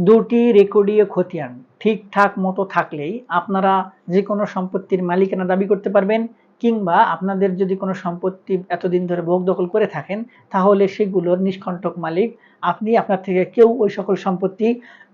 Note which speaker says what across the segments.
Speaker 1: দুটি রেকর্ডীয় খতিয়ান ঠিকঠাক মতো থাকলেই আপনারা যে কোনো সম্পত্তির মালিকানা দাবি করতে পারবেন কিংবা আপনাদের যদি কোনো সম্পত্তি এতদিন ধরে ভোগ দখল করে থাকেন, তাহলে সেগুলোর নিষ্কণ্টক মালিক আপনি আপনার থেকে কেউ ওই সকল সম্পত্তি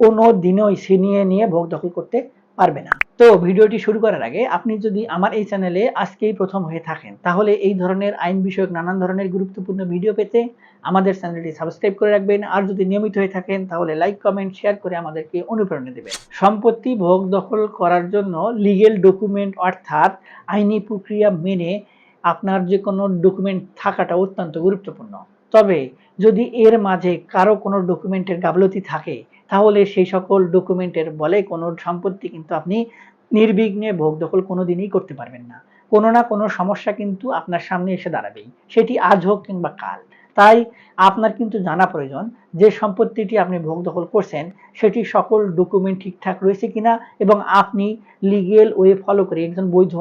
Speaker 1: কোনো দিনই ছিনিয়ে নিয়ে ভোগ দখল করতে পারবে না। তো ভিডিওটি শুরু করার আগে আপনি যদি আমার এই চ্যানেলে আজকেই প্রথম হয়ে থাকেন, তাহলে এই ধরনের আইন বিষয়ক নানান ধরনের গুরুত্বপূর্ণ ভিডিও পেতে আমাদের চ্যানেলটি সাবস্ক্রাইব করে রাখবেন। আর যদি নিয়মিত হয়ে থাকেন, তাহলে লাইক, কমেন্ট, শেয়ার করে আমাদেরকে অনুপ্রেরণা দেবেন। সম্পত্তি ভোগ দখল করার জন্য লিগেল ডকুমেন্ট অর্থাৎ আইনি প্রক্রিয়া মেনে আপনার যে কোনো ডকুমেন্ট থাকাটা অত্যন্ত গুরুত্বপূর্ণ। তবে যদি এর মাঝে কারও কোনো ডকুমেন্টের গাফলতি থাকে তাহলে সেই সকল ডকুমেন্টের বলে কোনো সম্পত্তি কিন্তু আপনি নির্বিঘ্নে ভোগ দখল কোনো দিনই করতে পারবেন না। কোনো না কোনো সমস্যা কিন্তু আপনার সামনে এসে দাঁড়াবেই। সেটি আজ হোক কিংবা কাল। তাই আপনার কিন্তু জানা প্রয়োজন যে সম্পত্তিটি আপনি ভোগ দখল করছেন, সেটি সকল ডকুমেন্ট ঠিকঠাক রয়েছে কিনা এবং আপনি লিগেল ওয়ে ফলো করে একজন বৈধ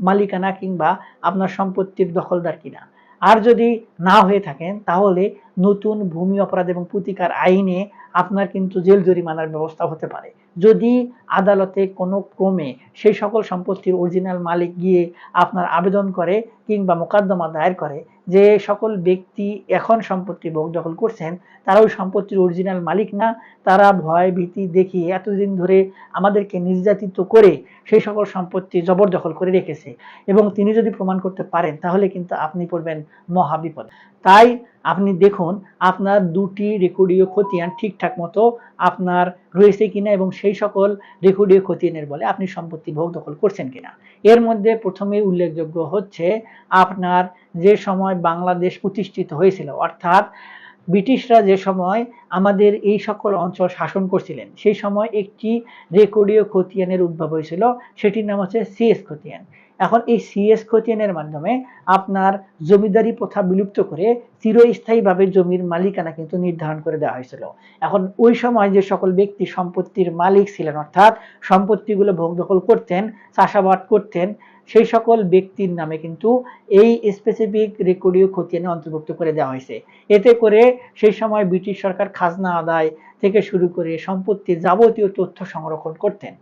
Speaker 1: মালিকানা কিংবা আপনার সম্পত্তির দখলদার কিনা। আর যদি না হয়ে থাকেন, তাহলে নতুন ভূমি অপরাধ এবং প্রতিকার আইনে আপনার কিন্তু জেল জরিমানার ব্যবস্থা হতে পারে। যদি আদালতে কোনো ক্রমে সেই সকল সম্পত্তির অরিজিনাল মালিক গিয়ে আপনার আবেদন করে কিংবা মোকদ্দমা দায়ের করে যে সকল ব্যক্তি এখন সম্পত্তি ভোগ দখল করছেন, তারা ওই সম্পত্তির অরিজিনাল মালিক না, তারা ভয় ভীতি দেখিয়ে এতদিন ধরে আমাদেরকে নির্যাতিত করে সেই সকল সম্পত্তি জবরদখল করে রেখেছে এবং তিনি যদি প্রমাণ করতে পারেন, তাহলে কিন্তু আপনি পড়বেন মহাবিপদ। তাই আপনি দেখুন, আপনার দুটি রেকর্ডীয় খতিয়ান ঠিকঠাক মতো আপনার রয়েছে কিনা এবং সেই সকল রেকর্ডীয় খতিয়ানের বলে আপনি সম্পত্তি ভোগ দখল করছেন কিনা। এর মধ্যে প্রথমে উল্লেখযোগ্য হচ্ছে, আপনার যে সময় বাংলাদেশ প্রতিষ্ঠিত হয়েছিল, অর্থাৎ ব্রিটিশরা যে সময় আমাদের এই সকল অঞ্চল শাসন করছিলেন, সেই সময় একটি রেকর্ডীয় খতিয়ানের উদ্ভব হয়েছিল, সেটির নাম হচ্ছে সিএস খতিয়ান। এখন এই সিএস খতিয়ানের মাধ্যমে আপনার জমিদারি প্রথা বিলুপ্ত করে চিরস্থায়ীভাবে জমির মালিকানা কিন্তু নির্ধারণ করে দেওয়া হয়েছিল। এখন ওই সময় যে সকল ব্যক্তি সম্পত্তির মালিক ছিলেন, অর্থাৎ সম্পত্তিগুলো ভোগ দখল করতেন, চাষাবাদ করতেন সেই সকল ব্যক্তির নামে কিন্তু এই স্পেসিফিক রেকর্ডীয় খতিয়ানে অন্তর্ভুক্ত করে দেওয়া হয়েছে। এতে করে সেই সময় ব্রিটিশ সরকার খাজনা আদায় থেকে শুরু করে সম্পত্তির যাবতীয় তথ্য সংরক্ষণ করতেন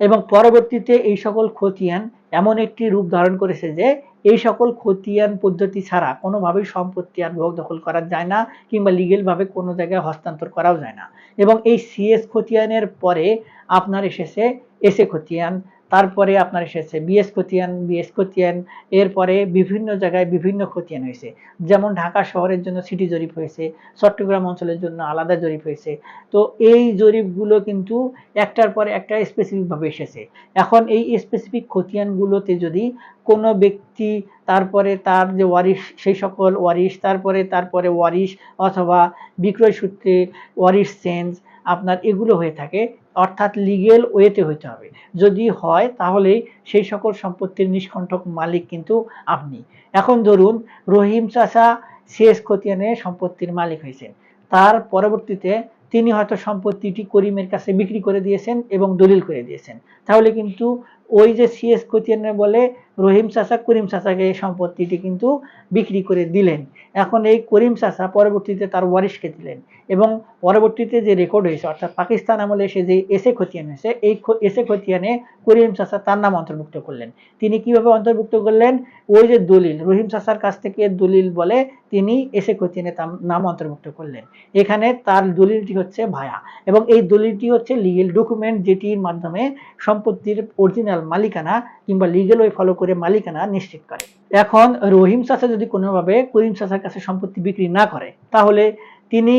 Speaker 1: এবং পরবর্তীতে এই সকল খতিয়ান এমন একটি রূপ ধারণ করেছে যে এই সকল খতিয়ান পদ্ধতি ছাড়া কোনোভাবেই সম্পত্তি আর ভোগ দখল করা যায় না কিংবা লিগেলভাবে কোনো জায়গায় হস্তান্তর করাও যায় না। এবং এই সিএস খতিয়ানের পরে আপনার এসেছে এসএ খতিয়ান তারপরে আপনার এসেছে বিএস খতিয়ান বিএস খতিয়ান, এরপরে বিভিন্ন জায়গায় বিভিন্ন খতিয়ান হয়েছে। যেমন ঢাকা শহরের জন্য সিটি জরিপ হয়েছে, চট্টগ্রাম অঞ্চলের জন্য আলাদা জরিপ হয়েছে। তো এই জরিপগুলো কিন্তু একটার পরে একটা স্পেসিফিকভাবে এসেছে। এখন এই স্পেসিফিক খতিয়ানগুলোতে যদি কোনো ব্যক্তি, তারপরে তার যে ওয়ারিশ, সেই সকল ওয়ারিশ, তারপরে তারপরে ওয়ারিশ অথবা বিক্রয় সূত্রে ওয়ারিশ চেঞ্জ আপনার এগুলো হয়ে থাকে। অর্থাৎ লিগেল ওয়েতে হইতে হবে। যদি হয়, তাহলে সেই সকল সম্পত্তির নিষ্কণ্ঠক মালিক কিন্তু আপনি। এখন ধরুন, রহিম চাষা শেষ খতিয়ানে সম্পত্তির মালিক হয়েছেন। তার পরবর্তীতে তিনি হয়তো সম্পত্তিটি করিমের কাছে বিক্রি করে দিয়েছেন এবং দলিল করে দিয়েছেন। তাহলে কিন্তু ওই যে সিএস খতিয়ানে বলে, রহিম চাচা, করিম চাচাকে এই সম্পত্তিটি কিন্তু বিক্রি করে দিলেন। এখন এই করিম চাচা পরবর্তীতে তার ওয়ারিশকে দিলেন এবং পরবর্তীতে যে রেকর্ড হয়েছে, অর্থাৎ পাকিস্তান আমলে এসে যে এসে খতিয়ান হয়েছে, এই এসে খতিয়ানে করিম চাচা তার নাম অন্তর্ভুক্ত করলেন। তিনি কীভাবে অন্তর্ভুক্ত করলেন? ওই যে দলিল, রহিম চাচার কাছ থেকে দলিল বলে তিনি এসে খতিয়ানে তার নাম অন্তর্ভুক্ত করলেন। এখানে তার দলিলটি হচ্ছে ভায়া এবং এই দলিলটি হচ্ছে লিগেল ডকুমেন্ট যেটির মাধ্যমে সম্পত্তির অরিজিনাল মালিকানা কিংবা লিগেল ওয়ে ফলো করে মালিকানা নিশ্চিত করে। এখন রহিম চাচা যদি কোনোভাবে করিম চাচার কাছে সম্পত্তি বিক্রি না করে, তাহলে তিনি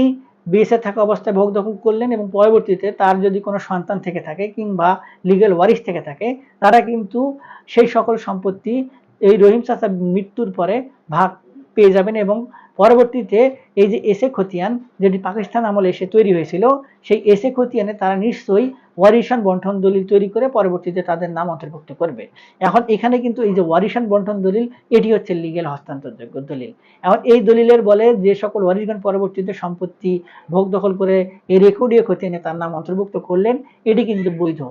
Speaker 1: বেঁচে থাকা অবস্থায় ভোগ দখল করলেন এবং পরবর্তীতে তার যদি কোনো সন্তান থেকে থাকে কিংবা লিগেল ওয়ারিশ থেকে থাকে, তারা কিন্তু সেই সকল সম্পত্তি এই রহিম চাচা মৃত্যুর পরে ভাগ পেয়ে যাবেন এবং পরবর্তীতে এই যে এসে খতিয়ান, যেটি পাকিস্তান আমলে এসে তৈরি হয়েছিল, সেই এসে খতিয়ানে তারা নিশ্চয়ই ওয়ারিশান বন্টন দলিল তৈরি করে পরবর্তীতে তাদের নাম অন্তর্ভুক্ত করবে। এখন এখানে কিন্তু এই যে ওয়ারিশান বন্টন দলিল, এটি হচ্ছে লিগেল হস্তান্তরযোগ্য দলিল। এখন এই দলিলের বলে যে সকল ওয়ারিশগণ পরবর্তীতে সম্পত্তি ভোগ দখল করে এই রেকর্ডীয় খতিয়ানে তার নাম অন্তর্ভুক্ত করলেন, এটি কিন্তু বৈধ।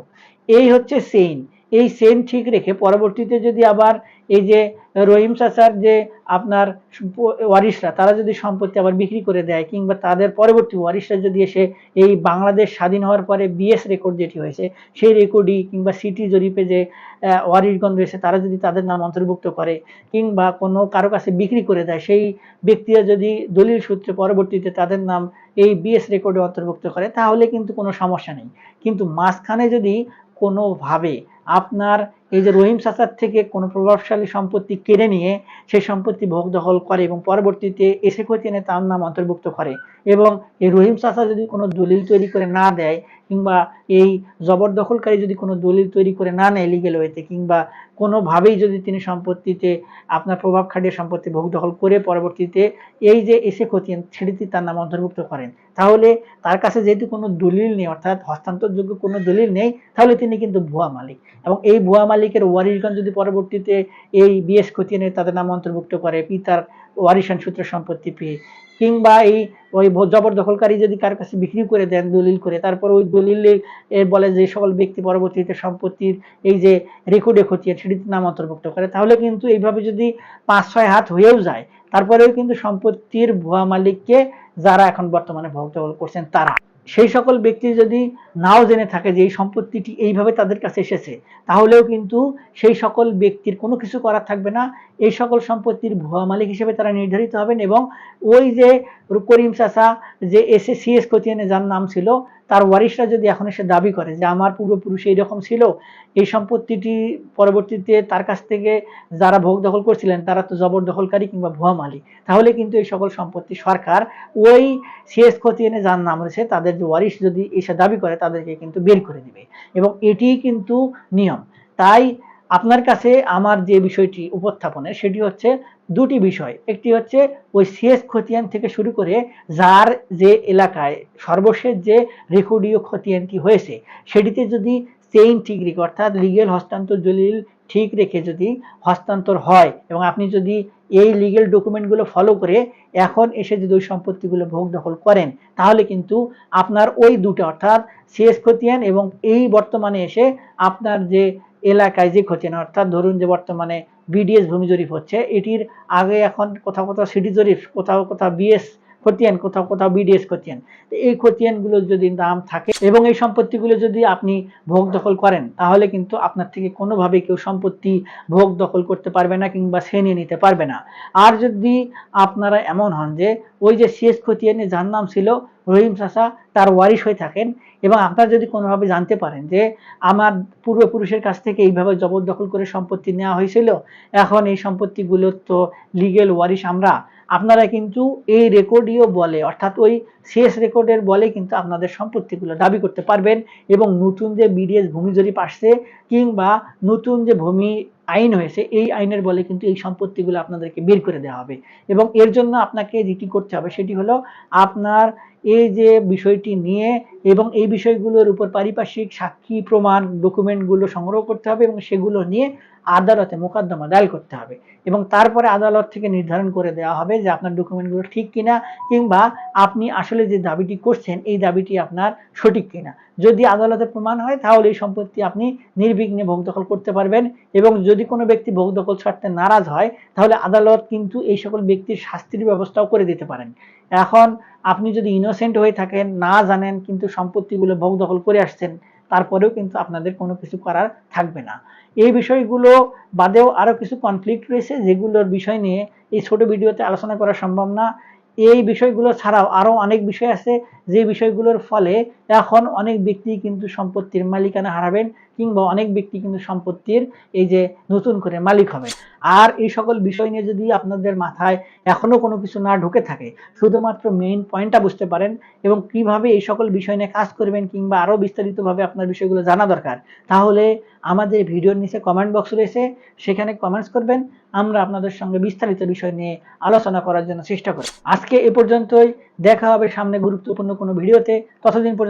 Speaker 1: এই হচ্ছে সেইন। এই সেন ঠিক রেখে পরবর্তীতে যদি আবার এই যে রহিম চাচার যে আপনার ওয়ারিশরা, তারা যদি সম্পত্তি আবার বিক্রি করে দেয়, কিংবা তাদের পরবর্তী ওয়ারিশরা যদি এসে এই বাংলাদেশ স্বাধীন হওয়ার পরে বিএস রেকর্ড যেটি হয়েছে, সেই রেকর্ডই কিংবা সিটি জরিপে যে ওয়ারিশগঞ্জ রয়েছে, তারা যদি তাদের নাম অন্তর্ভুক্ত করে কিংবা কোনো কারও কাছে বিক্রি করে দেয়, সেই ব্যক্তিরা যদি দলিল সূত্রে পরবর্তীতে তাদের নাম এই বিএস রেকর্ডে অন্তর্ভুক্ত করে, তাহলে কিন্তু কোনো সমস্যা নেই। কিন্তু মাঝখানে যদি কোনোভাবে আপনার এই যে রহিম চাচার থেকে কোনো প্রভাবশালী সম্পত্তি কেড়ে নিয়ে সেই সম্পত্তি ভোগ দখল করে এবং পরবর্তীতে এসে খতিয়ানে তার নাম অন্তর্ভুক্ত করে। এবং এই রহিম চাচা যদি কোনো দলিল তৈরি করে না দেয় কিংবা এই জবরদখলকারী যদি কোনো দলিল তৈরি করে না নেয় লিগেল ওয়েতে কিংবা কোনোভাবেই যদি তিনি সম্পত্তিতে আপনার প্রভাব খাটিয়ে সম্পত্তি ভোগ দখল করে পরবর্তীতে এই যে এসে খতিয়ান সেটিতে তার নাম অন্তর্ভুক্ত করেন। তাহলে তার কাছে যেহেতু কোনো দলিল নেই, অর্থাৎ হস্তান্তরযোগ্য কোনো দলিল নেই, তাহলে তিনি কিন্তু ভুয়া মালিক। এবং এই ভুয়া মালিকের ওয়ারিশগঞ্জ যদি পরবর্তীতে এই বিএস খতিয়ানে তাদের নাম অন্তর্ভুক্ত করে, পিতার ওয়ারিশান সূত্রে সম্পত্তি পেয়ে। কিংবা এই ওই জবরদখলকারী যদি কার কাছে বিক্রি করে দেন, দলিল করে, তারপর ওই দলিলে এর বলে যে সকল ব্যক্তি পরবর্তীতে সম্পত্তির এই যে রেকর্ডে খতিয়ান, সেটিতে নাম অন্তর্ভুক্ত করে, তাহলে কিন্তু এইভাবে যদি পাঁচ ছয় হাত হয়েও যায়, তারপরেও কিন্তু সম্পত্তির ভুয়া মালিককে যারা এখন বর্তমানে ভোগ করছেন তারা। সেই সকল ব্যক্তি যদি নাও জেনে থাকে যে এই সম্পত্তিটি এইভাবে তাদের কাছে এসেছে, তাহলেও কিন্তু সেই সকল ব্যক্তির কোনো কিছু করার থাকবে না। এই সকল সম্পত্তির ভুয়া মালিক হিসেবে তারা নির্ধারিত হবেন এবং ওই যে করিম চাচা, যে এসে সিএস খতিয়ানে যার নাম ছিল তার ওয়ারিশরা যদি এখন এসে দাবি করে যে আমার পূর্বপুরুষ এইরকম ছিল, এই সম্পত্তিটি পরবর্তীতে তার কাছ থেকে যারা ভোগ দখল করছিলেন, তারা তো জবরদখলকারী কিংবা ভুয়া মালিক। তাহলে কিন্তু এই সকল সম্পত্তি সরকার ওই শেষ খতিয়ে যার নাম রয়েছে, তাদের যে ওয়ারিশ যদি এসে দাবি করে, তাদেরকে কিন্তু বের করে দিবে। এবং এটি কিন্তু নিয়ম। তাই আপনার কাছে আমার যে বিষয়টি উপস্থাপনের সেটি হচ্ছে দুটি বিষয়। একটি হচ্ছে ওই সিএস খতিয়ান থেকে শুরু করে যার যে এলাকায় সর্বশেষ যে রেকর্ডীয় খতিয়ানটি হয়েছে, সেটিতে যদি চেইন ঠিক রেখে, অর্থাৎ লিগেল হস্তান্তর দলিল ঠিক রেখে যদি হস্তান্তর হয় এবং আপনি যদি এই লিগেল ডকুমেন্টগুলো ফলো করে এখন এসে যদি ওই সম্পত্তিগুলো ভোগ দখল করেন, তাহলে কিন্তু আপনার ওই দুটো, অর্থাৎ সিএস খতিয়ান এবং এই বর্তমানে এসে আপনার যে এলাকায় যে না, অর্থাৎ ধরুন যে বর্তমানে বিডিএস ভূমি জরিপ হচ্ছে, এটির আগে এখন কোথাও কোথাও সিডি জরিপ, কোথাও কোথাও বিএস খতিয়ান, কোথাও কোথাও বিডিএস খতিয়ান। তো এই খতিয়ানগুলো যদি দাম থাকে এবং এই সম্পত্তিগুলো যদি আপনি ভোগ দখল করেন, তাহলে কিন্তু আপনার থেকে কোনোভাবে কেউ সম্পত্তি ভোগ দখল করতে পারবে না কিংবা সে নিয়ে নিতে পারবে না। আর যদি আপনারা এমন হন যে, ওই যে সিএস খতিয়ানে যার নাম ছিল রহিম চাষা তার ওয়ারিশ হয়ে থাকেন এবং আপনারা যদি কোনোভাবে জানতে পারেন যে, আমার পূর্বপুরুষের কাছ থেকে এইভাবে জবরদখল করে সম্পত্তি নেওয়া হয়েছিল, এখন এই সম্পত্তিগুলোর তো লিগেল ওয়ারিশ আমরা আপনারা কিন্তু এই রেকর্ডীয় বলে, অর্থাৎ ওই শেষ রেকর্ডের বলে কিন্তু আপনাদের সম্পত্তিগুলো দাবি করতে পারবেন এবং নতুন যে বিডিএস ভূমি জরিপ আসছে কিংবা নতুন যে ভূমি আইন হয়েছে, এই আইনের বলে কিন্তু এই সম্পত্তিগুলো আপনাদেরকে বের করে দেওয়া হবে। এবং এর জন্য আপনাকে যেটি করতে হবে সেটি হলো আপনার এই যে বিষয়টি নিয়ে এবং এই বিষয়গুলোর উপর পারিপার্শ্বিক সাক্ষী প্রমাণ ডকুমেন্টগুলো সংগ্রহ করতে হবে এবং সেগুলো নিয়ে আদালতে মোকদ্দমা দায়ের করতে হবে এবং তারপরে আদালত থেকে নির্ধারণ করে দেওয়া হবে যে আপনার ডকুমেন্টগুলো ঠিক কিনা কিংবা আপনি আসলে যে দাবিটি করছেন, এই দাবিটি আপনার সঠিক কিনা। যদি আদালতে প্রমাণ হয়, তাহলে এই সম্পত্তি আপনি নির্বিঘ্নে ভোগ দখল করতে পারবেন এবং যদি কোনো ব্যক্তি ভোগ দখল ছাড়তে নারাজ হয়, তাহলে আদালত কিন্তু এই সকল ব্যক্তির শাস্তির ব্যবস্থাও করে দিতে পারেন। এখন আপনি যদি ইনোসেন্ট হয়ে থাকেন, না জানেন, কিন্তু সম্পত্তিগুলো ভোগ দখল করে আসছেন, তারপরেও কিন্তু আপনাদের কোনো কিছু করার থাকবে না। এই বিষয়গুলো বাদেও আরও কিছু কনফ্লিক্ট রয়েছে যেগুলোর বিষয় নিয়ে এই ছোট ভিডিওতে আলোচনা করা সম্ভব না। এই বিষয়গুলো ছাড়াও আরও অনেক বিষয় আছে, যে বিষয়গুলোর ফলে এখন অনেক ব্যক্তি কিন্তু সম্পত্তির মালিকানা হারাবেন কিংবা অনেক ব্যক্তি কিন্তু সম্পত্তির এই যে নতুন করে মালিক হবে। আর এই সকল বিষয় নিয়ে যদি আপনাদের মাথায় এখনও কোনো কিছু না ঢুকে থাকে, শুধুমাত্র মেইন পয়েন্টটা বুঝতে পারেন এবং কীভাবে এই সকল বিষয় নিয়ে কাজ করবেন কিংবা আরও বিস্তারিতভাবে আপনার বিষয়গুলো জানা দরকার, তাহলে আমাদের ভিডিওর নিচে কমেন্ট বক্স রয়েছে, সেখানে কমেন্টস করবেন, আমরা আপনাদের সঙ্গে বিস্তারিত বিষয় নিয়ে আলোচনা করার জন্য চেষ্টা করি আজকে এ পর্যন্তই, দেখা হবে সামনে গুরুত্বপূর্ণ কোনো ভিডিওতে, ততদিন